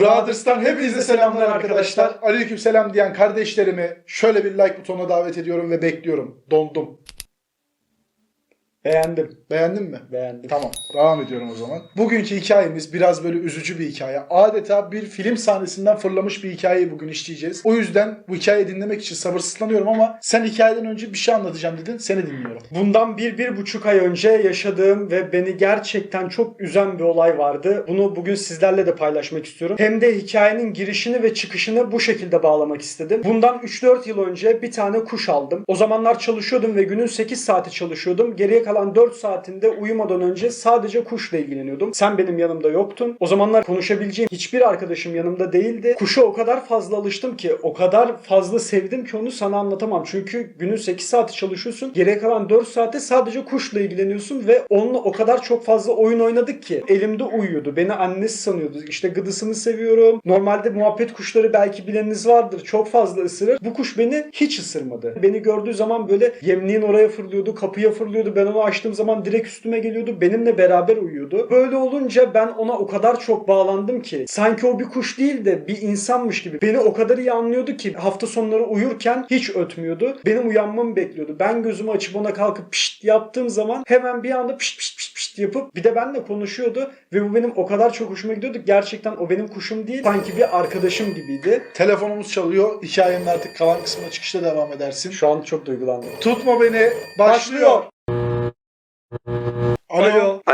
Brothers'tan hepinize selamlar arkadaşlar. Aleyküm selam diyen kardeşlerimi şöyle bir like butonuna davet ediyorum ve bekliyorum. Dondum. Beğendim. Beğendin mi? Beğendim. Tamam. Devam ediyorum o zaman. Bugünkü hikayemiz biraz böyle üzücü bir hikaye. Adeta bir film sahnesinden fırlamış bir hikayeyi bugün işleyeceğiz. O yüzden bu hikayeyi dinlemek için sabırsızlanıyorum ama sen hikayeden önce bir şey anlatacağım dedin. Seni dinliyorum. Bundan bir, bir buçuk ay önce yaşadığım ve beni gerçekten çok üzen bir olay vardı. Bunu bugün sizlerle de paylaşmak istiyorum. Hem de hikayenin girişini ve çıkışını bu şekilde bağlamak istedim. Bundan 3-4 yıl önce bir tane kuş aldım. O zamanlar çalışıyordum ve günün 8 saati çalışıyordum. Geriye kalan 4 saatinde uyumadan önce sadece kuşla ilgileniyordum. Sen benim yanımda yoktun. O zamanlar konuşabileceğim hiçbir arkadaşım yanımda değildi. Kuşa o kadar fazla alıştım ki, o kadar fazla sevdim ki onu sana anlatamam. Çünkü günün 8 saati çalışıyorsun. Geriye kalan 4 saate sadece kuşla ilgileniyorsun ve onunla o kadar çok fazla oyun oynadık ki elimde uyuyordu. Beni annesi sanıyordu. İşte gıdısını seviyorum. Normalde muhabbet kuşları belki bileniniz vardır. Çok fazla ısırır. Bu kuş beni hiç ısırmadı. Beni gördüğü zaman böyle yemliğin oraya fırlıyordu, kapıya fırlıyordu. Ben onu açtığım zaman direkt üstüme geliyordu. Benimle beraber uyuyordu. Böyle olunca ben ona o kadar çok bağlandım ki sanki o bir kuş değil de bir insanmış gibi. Beni o kadar iyi anlıyordu ki hafta sonları uyurken hiç ötmüyordu. Benim uyanmamı bekliyordu. Ben gözümü açıp ona kalkıp pişt yaptığım zaman hemen bir anda pişt pişt pişt pişt yapıp bir de benimle konuşuyordu ve bu benim o kadar çok hoşuma gidiyordu. Gerçekten o benim kuşum değil. Sanki bir arkadaşım gibiydi. Telefonumuz çalıyor. Hikayenin artık kalan kısmına çıkışta devam edersin. Şu an çok duygulandım. Tutma beni. Başlıyor. Alo.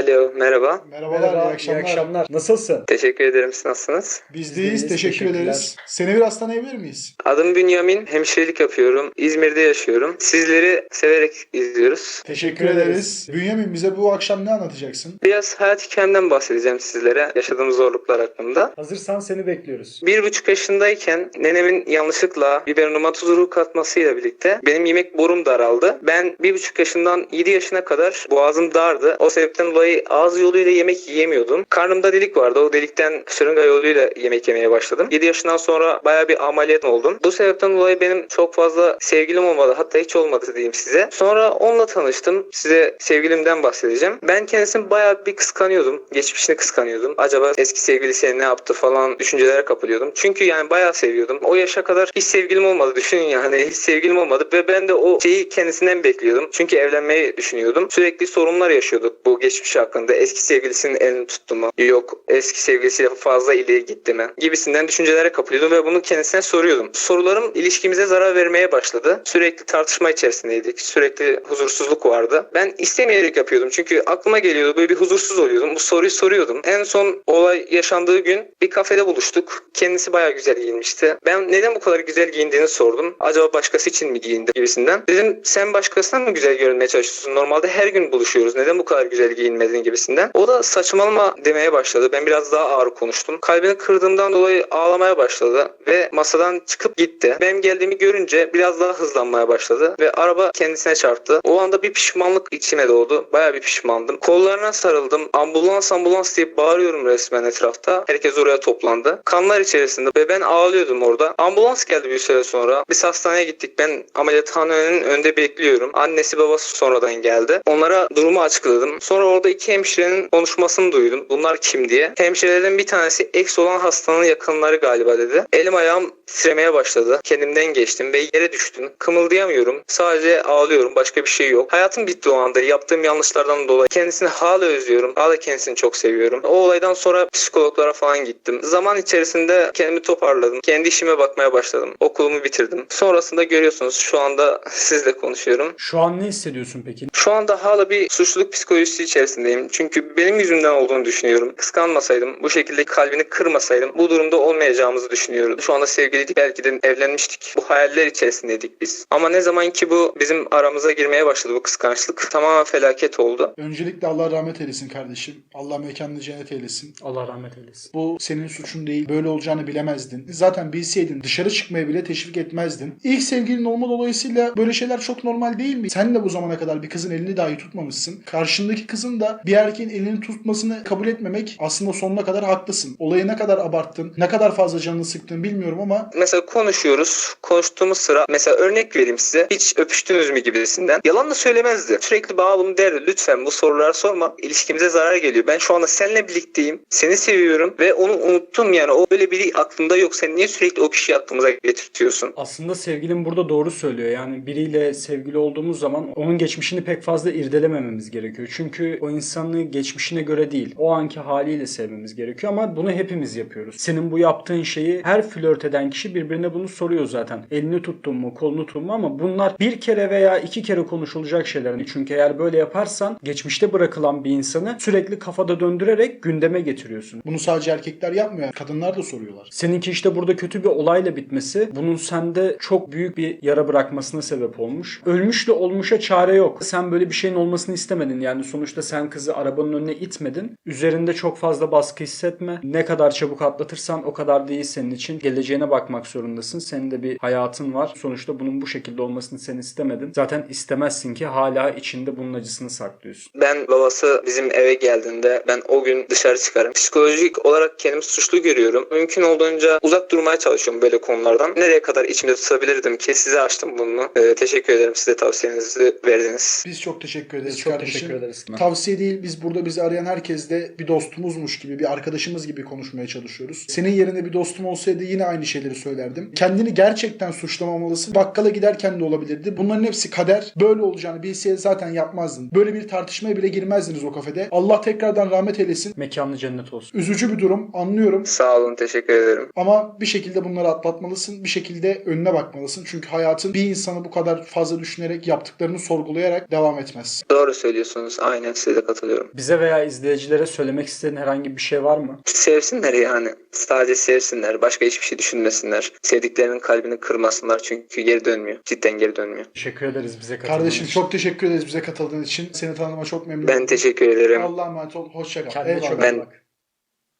Alo, merhaba. Merhabalar, Merhaba, iyi akşamlar. iyi akşamlar. Nasılsın? Teşekkür ederim. Siz nasılsınız? Biz deyiz, Biz deyiz, teşekkür teşekkürler. ederiz. Seni biraz tanıyabilir miyiz? Adım Bünyamin. Hemşirelik yapıyorum. İzmir'de yaşıyorum. Sizleri severek izliyoruz. Teşekkür Teşekkür ederiz. Bünyamin bize bu akşam ne anlatacaksın? Biraz hayat hikayemden bahsedeceğim sizlere. Yaşadığım zorluklar hakkında. Hazırsan seni bekliyoruz. Bir buçuk yaşındayken nenemin yanlışlıkla biberonuma tuzuru katmasıyla birlikte benim yemek borum daraldı. Ben bir buçuk yaşından 7 yaşına kadar boğazım dardı. O sebepten dolayı ağız yoluyla yemek yiyemiyordum. Karnımda delik vardı. O delikten şırınga yoluyla yemek yemeye başladım. 7 yaşından sonra baya bir ameliyat oldum. Bu sebepten dolayı benim çok fazla sevgilim olmadı. Hatta hiç olmadı diyeyim size. Sonra onunla tanıştım. Size sevgilimden bahsedeceğim. Ben kendisini baya bir kıskanıyordum. Geçmişini kıskanıyordum. Acaba eski sevgilisi ne yaptı falan düşüncelere kapılıyordum. Çünkü yani bayağı seviyordum. O yaşa kadar hiç sevgilim olmadı. Düşünün yani hiç sevgilim olmadı ve ben de o şeyi kendisinden bekliyordum. Çünkü evlenmeyi düşünüyordum. Sürekli sorunlar yaşıyorduk bu geçmiş hakkında. Eski sevgilisinin elini tuttu mu? Yok eski sevgilisiyle fazla ileri gitti mi? Gibisinden düşüncelere kapılıyordum ve bunu kendisine soruyordum. Sorularım ilişkimize zarar vermeye başladı. Sürekli tartışma içerisindeydik. Sürekli huzursuzluk vardı. Ben istemeyerek yapıyordum. Çünkü aklıma geliyordu. Böyle bir huzursuz oluyordum. Bu soruyu soruyordum. En son olay yaşandığı gün bir kafede buluştuk. Kendisi bayağı güzel giyinmişti. Ben neden bu kadar güzel giyindiğini sordum. Acaba başkası için mi giyindi gibisinden. Dedim sen başkasına mı güzel görünmeye çalışıyorsun? Normalde her gün buluşuyoruz. Neden bu kadar güzel giyinmedin gibisinden. O da saçmalama demeye başladı. Ben biraz daha ağır konuştum. Kalbini kırdığımdan dolayı ağlamaya başladı ve masadan çıkıp gitti. Benim geldiğimi görünce biraz daha hızlanmaya başladı ve araba kendisine çarptı. O anda bir pişmanlık içime doğdu. Bayağı bir pişmandım. Kollarına sarıldım. Ambulans ambulans diye bağırıyorum resmen etrafta. Herkes oraya toplandı. Kanlar içerisinde ve ben ağlıyordum orada. Ambulans geldi bir süre sonra. Biz hastaneye gittik. Ben ameliyathanenin önünde bekliyorum. Annesi babası sonradan geldi. Onlara durumu açıkladım. Sonra orada iki hemşirenin konuşmasını duydum. Bunlar kim diye. Hemşirelerin bir tanesi eks olan hastanın yakınları galiba dedi. Elim ayağım titremeye başladı. Kendimden geçtim ve yere düştüm. Kımıldayamıyorum. Sadece ağlıyorum. Başka bir şey yok. Hayatım bitti o anda. Yaptığım yanlışlardan dolayı. Kendisini hala özlüyorum. Hala kendisini çok seviyorum. O olaydan sonra psikologlara falan gittim. Zaman içerisinde kendimi toparladım. Kendi işime bakmaya başladım. Okulumu bitirdim. Sonrasında görüyorsunuz şu anda sizle konuşuyorum. Şu an ne hissediyorsun peki? Şu anda hala bir suçluluk psikolojisi içerisindeyim. Çünkü benim yüzümden olduğunu düşünüyorum. Kıskanmasaydım, bu şekilde kalbini kırmasaydım bu durumda olmayacağımızı düşünüyorum. Şu anda sevgiliydik, belki de evlenmiştik. Bu hayaller içerisindeydik biz. Ama ne zaman ki bu bizim aramıza girmeye başladı bu kıskançlık tamamen felaket oldu. Öncelikle Allah rahmet eylesin kardeşim. Allah mekanını cennet eylesin. Allah rahmet eylesin. Bu senin suçun değil. Böyle olacağını bilemezdin. Zaten bilseydin dışarı çıkmaya bile teşvik etmezdin. İlk sevgilin olma dolayısıyla böyle şeyler çok normal değil mi? Sen de bu zamana kadar bir kızın elini dahi tutmamışsın. Karşındaki kızın da da bir erkeğin elini tutmasını kabul etmemek aslında sonuna kadar haklısın. Olayı ne kadar abarttın, ne kadar fazla canını sıktın bilmiyorum ama Mesela konuşuyoruz. Konuştuğumuz sıra mesela örnek vereyim size. Hiç öpüştünüz mü gibisinden. Yalan da söylemezdi. Sürekli bana bunu derdi. Lütfen bu soruları sorma. İlişkimize zarar geliyor. Ben şu anda seninle birlikteyim. Seni seviyorum ve onu unuttum yani. O öyle biri aklımda yok. Sen niye sürekli o kişiyi aklımıza getirtiyorsun? Aslında sevgilim burada doğru söylüyor. Yani biriyle sevgili olduğumuz zaman onun geçmişini pek fazla irdelemememiz gerekiyor. Çünkü o insanı geçmişine göre değil, o anki haliyle sevmemiz gerekiyor ama bunu hepimiz yapıyoruz. Senin bu yaptığın şeyi her flört eden kişi birbirine bunu soruyor zaten. Elini tuttun mu, kolunu tuttun mu ama bunlar bir kere veya iki kere konuşulacak şeyler. Çünkü eğer böyle yaparsan geçmişte bırakılan bir insanı sürekli kafada döndürerek gündeme getiriyorsun. bunu sadece erkekler yapmıyor. Kadınlar da soruyorlar. Seninki işte burada kötü bir olayla bitmesi bunun sende çok büyük bir yara bırakmasına sebep olmuş. Ölmüşle olmuşa çare yok. Sen böyle bir şeyin olmasını istemedin. Yani sonuçta sen kızı arabanın önüne itmedin. Üzerinde çok fazla baskı hissetme. Ne kadar çabuk atlatırsan o kadar da iyi senin için. Geleceğine bakmak zorundasın. Senin de bir hayatın var. Sonuçta bunun bu şekilde olmasını sen istemedin. Zaten istemezsin ki hala içinde bunun acısını saklıyorsun. Ben babası bizim eve geldiğinde ben o gün dışarı çıkarım. Psikolojik olarak kendimi suçlu görüyorum. Mümkün olduğunca uzak durmaya çalışıyorum böyle konulardan. Nereye kadar içimde tutabilirdim ki size açtım bunu. Ee, teşekkür ederim size tavsiyenizi verdiniz. Biz çok teşekkür ederiz Biz çok kardeşim. teşekkür ederiz. Tavsiye değil biz burada bizi arayan herkesle bir dostumuzmuş gibi bir arkadaşımız gibi konuşmaya çalışıyoruz. Senin yerine bir dostum olsaydı yine aynı şeyleri söylerdim. Kendini gerçekten suçlamamalısın. Bakkala giderken de olabilirdi. Bunların hepsi kader. Böyle olacağını bilseydi zaten yapmazdın. Böyle bir tartışmaya bile girmezdiniz o kafede. Allah tekrardan rahmet eylesin. Mekanı cennet olsun. Üzücü bir durum anlıyorum. Sağ olun teşekkür ederim. Ama bir şekilde bunları atlatmalısın. Bir şekilde önüne bakmalısın. Çünkü hayatın bir insanı bu kadar fazla düşünerek yaptıklarını sorgulayarak devam etmez. Doğru söylüyorsunuz. Aynen size de katılıyorum. Bize veya izleyicilere söylemek istediğin herhangi bir şey var mı? Sevsinler yani. Sadece sevsinler. Başka hiçbir şey düşünmesinler. Sevdiklerinin kalbini kırmasınlar çünkü geri dönmüyor. Cidden geri dönmüyor. Teşekkür ederiz bize katıldığın Kardeşim için. çok teşekkür ederiz bize katıldığın için. Seni tanıdığıma çok memnun Ben teşekkür ederim. Allah'a emanet ol. Hoşça kal. Kendine çok iyi Ben- bak.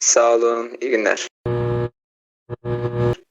Sağ olun. İyi günler.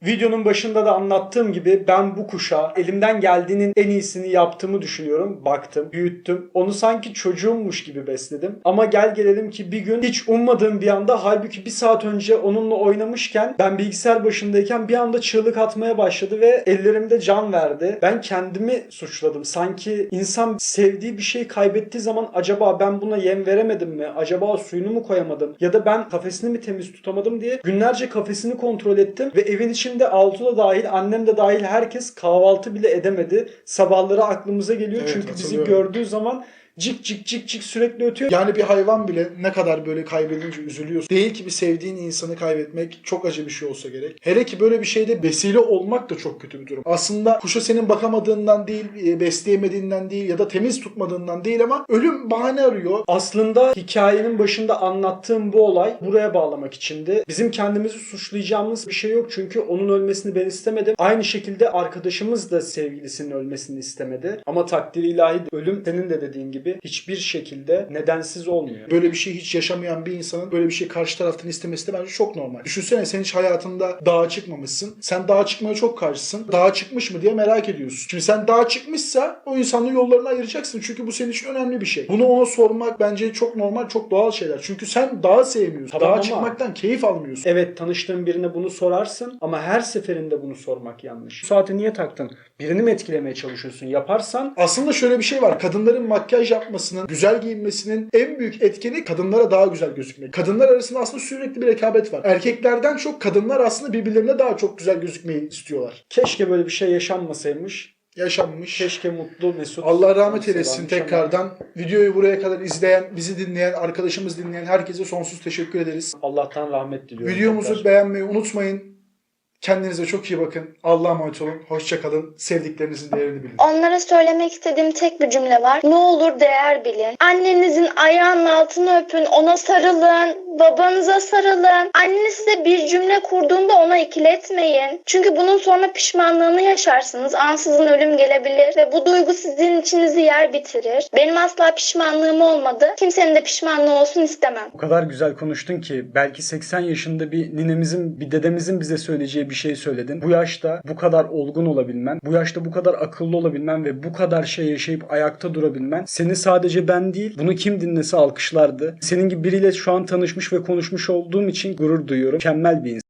Videonun başında da anlattığım gibi ben bu kuşa elimden geldiğinin en iyisini yaptığımı düşünüyorum. Baktım, büyüttüm. Onu sanki çocuğummuş gibi besledim. Ama gel gelelim ki bir gün hiç ummadığım bir anda halbuki bir saat önce onunla oynamışken ben bilgisayar başındayken bir anda çığlık atmaya başladı ve ellerimde can verdi. Ben kendimi suçladım. Sanki insan sevdiği bir şey kaybettiği zaman acaba ben buna yem veremedim mi? Acaba suyunu mu koyamadım? Ya da ben kafesini mi temiz tutamadım diye günlerce kafesini kontrol ettim ve evin içinde Altu da dahil, annem de dahil herkes kahvaltı bile edemedi. Sabahları aklımıza geliyor Evet, çünkü bizi gördüğü zaman cik cik cik cik sürekli ötüyor. Yani bir hayvan bile ne kadar böyle kaybedince üzülüyorsun. Değil ki bir sevdiğin insanı kaybetmek çok acı bir şey olsa gerek. Hele ki böyle bir şeyde vesile olmak da çok kötü bir durum. Aslında kuşa senin bakamadığından değil, e, besleyemediğinden değil ya da temiz tutmadığından değil ama ölüm bahane arıyor. Aslında hikayenin başında anlattığım bu olay buraya bağlamak içindi. Bizim kendimizi suçlayacağımız bir şey yok çünkü onun ölmesini ben istemedim. Aynı şekilde arkadaşımız da sevgilisinin ölmesini istemedi. Ama takdir ilahi ölüm senin de dediğin gibi hiçbir şekilde nedensiz olmuyor. Böyle bir şey hiç yaşamayan bir insanın böyle bir şey karşı taraftan istemesi de bence çok normal. Düşünsene sen hiç hayatında dağa çıkmamışsın. Sen dağa çıkmaya çok karşısın. Dağa çıkmış mı diye merak ediyorsun. Şimdi sen dağa çıkmışsa o insanla yollarını ayıracaksın. Çünkü bu senin için önemli bir şey. Bunu ona sormak bence çok normal, çok doğal şeyler. Çünkü sen dağı sevmiyorsun. Tamam dağa ama- çıkmaktan keyif almıyorsun. Evet tanıştığın birine bunu sorarsın ama her seferinde bunu sormak yanlış. Bu saate niye taktın? Birini mi etkilemeye çalışıyorsun? Yaparsan Aslında şöyle bir şey var. Kadınların makyaj yapmasının, güzel giyinmesinin en büyük etkeni kadınlara daha güzel gözükmek. Kadınlar arasında aslında sürekli bir rekabet var. Erkeklerden çok kadınlar aslında birbirlerine daha çok güzel gözükmeyi istiyorlar. keşke böyle bir şey yaşanmasaymış. Yaşanmış. Keşke mutlu, mesut. Allah rahmet eylesin tekrardan. Videoyu buraya kadar izleyen, bizi dinleyen, arkadaşımız dinleyen herkese sonsuz teşekkür ederiz. Allah'tan rahmet diliyorum. Videomuzu tekrar. beğenmeyi unutmayın. Kendinize çok iyi bakın. Allah'a emanet olun. Hoşça kalın. Sevdiklerinizin değerini bilin. Onlara söylemek istediğim tek bir cümle var. Ne olur değer bilin. Annenizin ayağının altını öpün, ona sarılın, Babanıza sarılın. Anne size bir cümle kurduğunda ona ikiletmeyin. Çünkü bunun sonra pişmanlığını yaşarsınız. Ansızın ölüm gelebilir ve bu duygu sizin içinizi yer bitirir. Benim asla pişmanlığım olmadı. Kimsenin de pişmanlığı olsun istemem. O kadar güzel konuştun ki belki 80 yaşında bir ninemizin, bir dedemizin bize söyleyeceği bir şey söyledin. Bu yaşta bu kadar olgun olabilmen, bu yaşta bu kadar akıllı olabilmen ve bu kadar şey yaşayıp ayakta durabilmen seni sadece ben değil bunu kim dinlese alkışlardı. Senin gibi biriyle şu an tanışmış ve konuşmuş olduğum için gurur duyuyorum. Mükemmel bir insan.